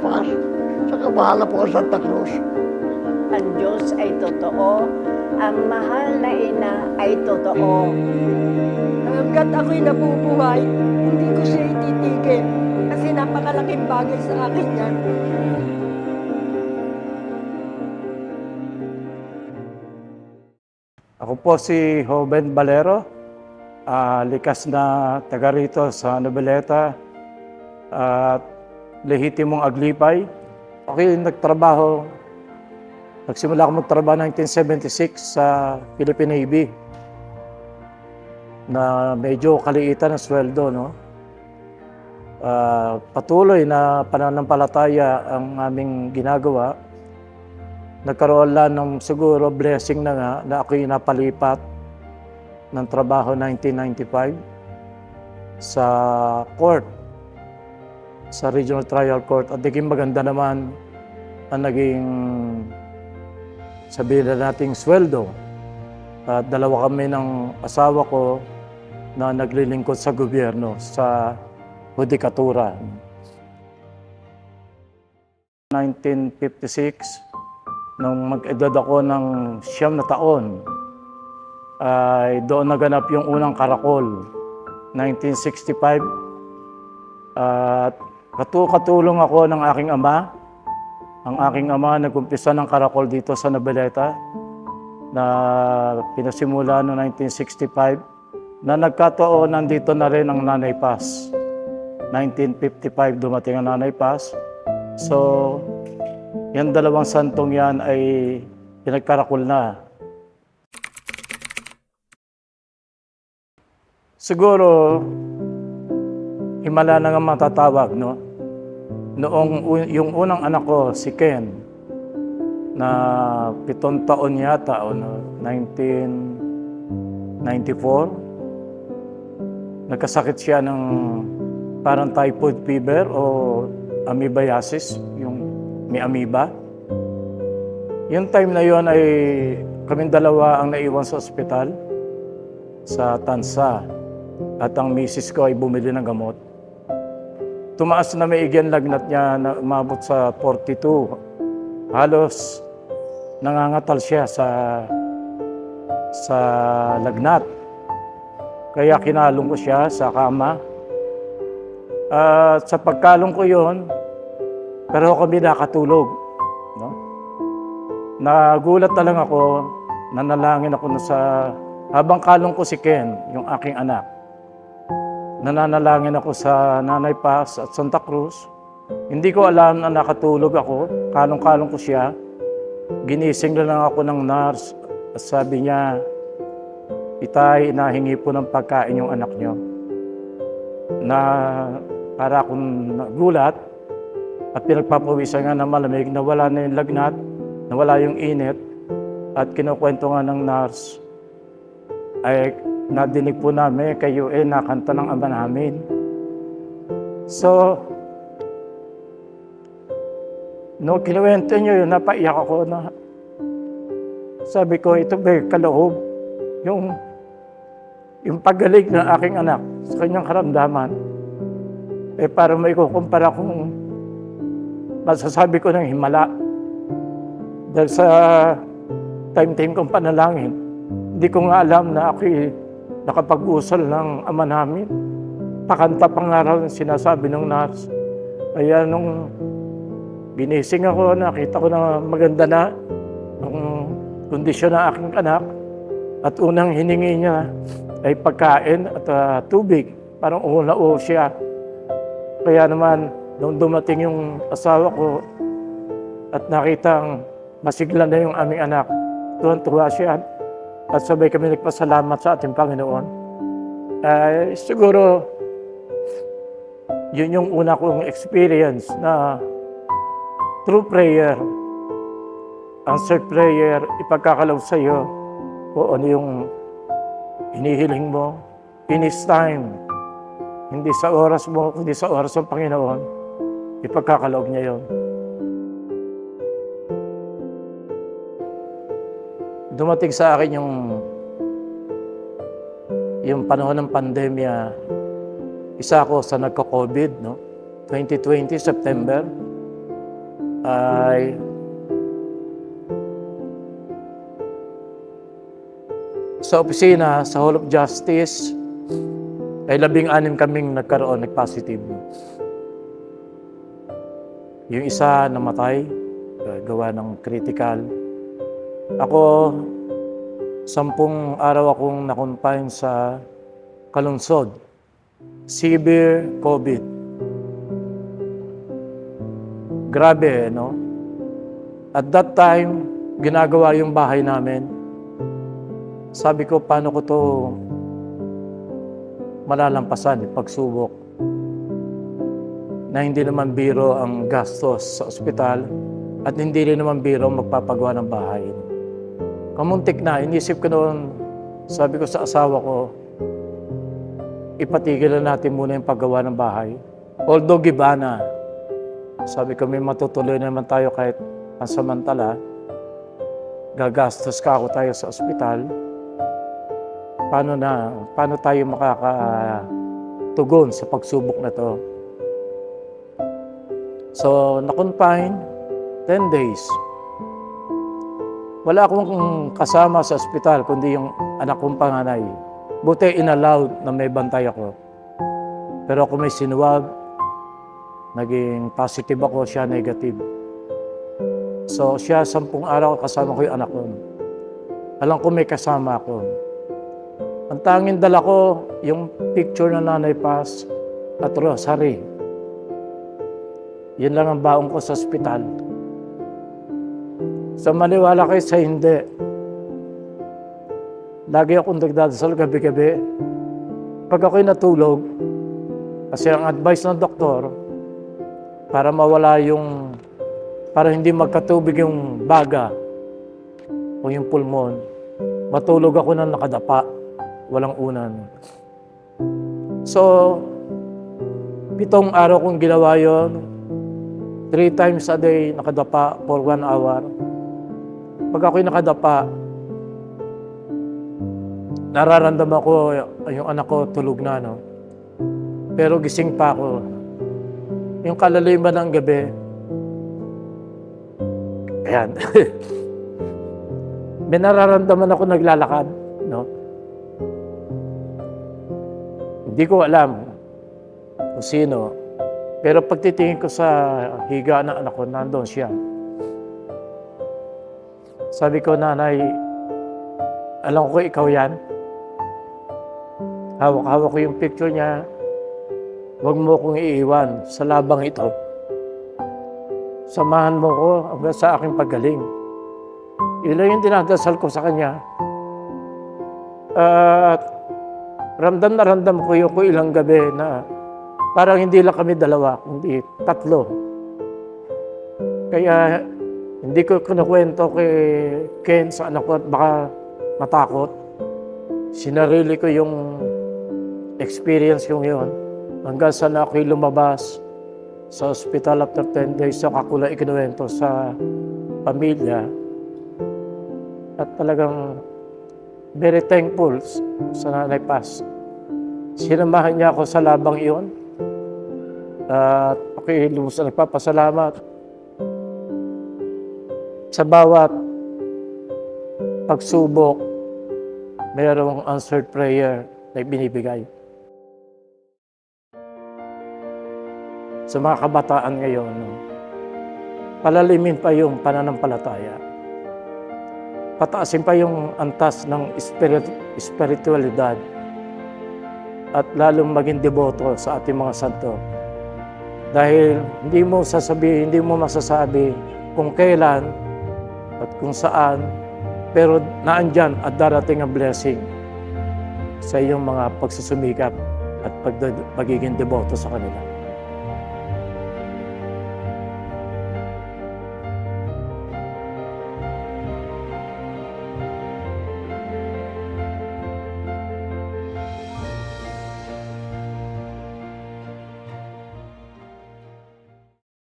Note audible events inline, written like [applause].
Paz. Saka bahala po ang Santa Cruz. Ang Diyos ay totoo. Ang mahal na ina ay totoo. Hanggat ako'y nabubuhay, hindi ko siya ititigil. Kasi napakalaking bagay sa akin yan. Ako po si Joven Valero, ah, likas na taga rito sa Noveleta at lehitimong aglipay. Yung nagtrabaho, nagsimula ako magtrabaho 1976 sa Philippine Navy na medyo kaliitan ang sweldo. No? Ah, patuloy na pananampalataya ang aming ginagawa nagkaroon lang ng siguro blessing na nga na ako'y napalipat ng trabaho 1995 sa court, sa Regional Trial Court. At naging maganda naman ang naging sabihin na nating sweldo. At dalawa kami ng asawa ko na naglilingkod sa gobyerno, sa Judikatura. 1956, nung mag-edad ako ng siyam na taon, ay doon naganap yung unang karakol, 1965. At katulong ako ng aking ama. Ang aking ama nag-umpisa ng karakol dito sa Nabeleta na pinasimula noong 1965 na nagkataon nandito na rin ang Nanay Paz. 1955 dumating ang Nanay Paz. So, yan dalawang santong yan ay pinagkarakol na. Siguro, himala na nga matatawag, no? Noong yung unang anak ko, si Ken, na pitong taon yata, o no, 1994, nagkasakit siya ng parang typhoid fever o amoebiasis, yung may amoeba. Yung time na yon ay kaming dalawa ang naiwan sa ospital sa Tansa at ang misis ko ay bumili ng gamot. Tumaas na may igyan lagnat niya na umabot sa 42. Halos nangangatal siya sa sa lagnat. Kaya kinalong ko siya sa kama. At sa pagkalong ko yon, pero kami nakatulog. No? Nagulat na lang ako, nanalangin ako na sa, habang kalong ko si Ken, yung aking anak. Nananalangin ako sa Nanay Paz at Santa Cruz. Hindi ko alam na nakatulog ako, kalong-kalong ko siya. Ginising na lang ako ng nurse at sabi niya, Itay, nahingi po ng pagkain yung anak niyo. Na para akong nagulat, at pinagpapawisan nga na malamig, nawala na yung lagnat, nawala yung init, at kinukwento nga ng nurse, ay nadinig po namin kayo eh nakanta ng ama namin. So, no kinuwento nyo yun, napaiyak ako na sabi ko, ito ba kaloob? Yung, yung paggaling ng aking anak sa kanyang karamdaman, eh para may kukumpara kung masasabi ko ng himala. Dahil sa time-time kong panalangin, hindi ko nga alam na ako'y nakapag-usal ng ama namin. Pakanta pa nga raw yung sinasabi ng nurse. Kaya nung ginising ako, nakita ko na maganda na ang kondisyon ng aking anak. At unang hiningi niya ay pagkain at ah, tubig. Parang una-o siya. Kaya naman, nung dumating yung asawa ko at nakitang masigla na yung aming anak, tuwan-tuwa siya at sabay kami nagpasalamat sa ating Panginoon. Ay siguro, yun yung una kong experience na through prayer, answered prayer, ipagkakalaw sa iyo kung ano yung hinihiling mo in His time. Hindi sa oras mo, kundi sa oras ng Panginoon. Ipagkakaloob niya yon. Dumating sa akin yung yung panahon ng pandemya, isa ako sa nagka-COVID, no? 2020, September. ay sa opisina, sa Hall of Justice, ay labing-anim kaming nagkaroon, nag-positive. Yung isa namatay, uh, gawa ng critical. Ako, sampung araw akong nakonfine sa kalunsod. Severe COVID. Grabe, no? At that time, ginagawa yung bahay namin. Sabi ko, paano ko to malalampasan, yung pagsubok? Na hindi naman biro ang gastos sa ospital at hindi rin naman biro magpapagawa ng bahay. Kamuntik na, inisip ko noon, sabi ko sa asawa ko, ipatigil na natin muna yung paggawa ng bahay. Although gibana, sabi ko may matutuloy naman tayo kahit pansamantala, gagastos ka ako tayo sa ospital, paano na, paano tayo makakatugon sa pagsubok na to? So, na-confine, 10 days. Wala akong kasama sa ospital, kundi yung anak kong panganay. Buti inallowed na may bantay ako. Pero ako may sinuwag, naging positive ako, siya negative. So, siya sampung araw kasama ko yung anak ko. Alam ko may kasama ako. Ang tanging dala ko, yung picture ng nanay Paz at rosary. Yun lang ang baong ko sa ospital. Sa maniwala kayo sa hindi. Lagi akong nagdadasal gabi-gabi. Pag ako'y natulog, kasi ang advice ng doktor, para mawala yung, para hindi magkatubig yung baga o yung pulmon, matulog ako na nakadapa, walang unan. So, pitong araw kong ginawa yon, three times a day nakadapa for one hour. Pag ako'y nakadapa, nararamdaman ko yung anak ko tulog na, no? Pero gising pa ako. Yung kalaliman ng gabi, ayan. [laughs] May nararamdaman ako naglalakad, no? Hindi ko alam kung sino. Pero pagtitingin ko sa higa ng anak ko, nandun siya. Sabi ko, nanay, alam ko ikaw yan. Hawak-hawak ko yung picture niya. Huwag mo kong iiwan sa labang ito. Samahan mo ko hanggang sa aking paggaling. Yun lang yung dinadasal ko sa kanya. At ramdam na ramdam ko yung ko ilang gabi na parang hindi lang kami dalawa, kundi tatlo. Kaya hindi ko kinukwento kay Ken sa anak ko at baka matakot. Sinarili ko yung experience ko ngayon hanggang sa na ako'y lumabas sa hospital after 10 days sa kakula ikinuwento sa pamilya. At talagang very thankful sa Nanay Paz. Sinamahan niya ako sa labang iyon. At ako'y lumusan nagpapasalamat sa bawat pagsubok, mayroong answered prayer na binibigay. Sa mga kabataan ngayon, palalimin pa yung pananampalataya. Pataasin pa yung antas ng spirit, spiritualidad at lalong maging deboto sa ating mga santo. Dahil hindi mo sasabi, hindi mo masasabi kung kailan at kung saan, pero naandyan at darating ang blessing sa iyong mga pagsusumikap at pag, pagiging deboto sa kanila.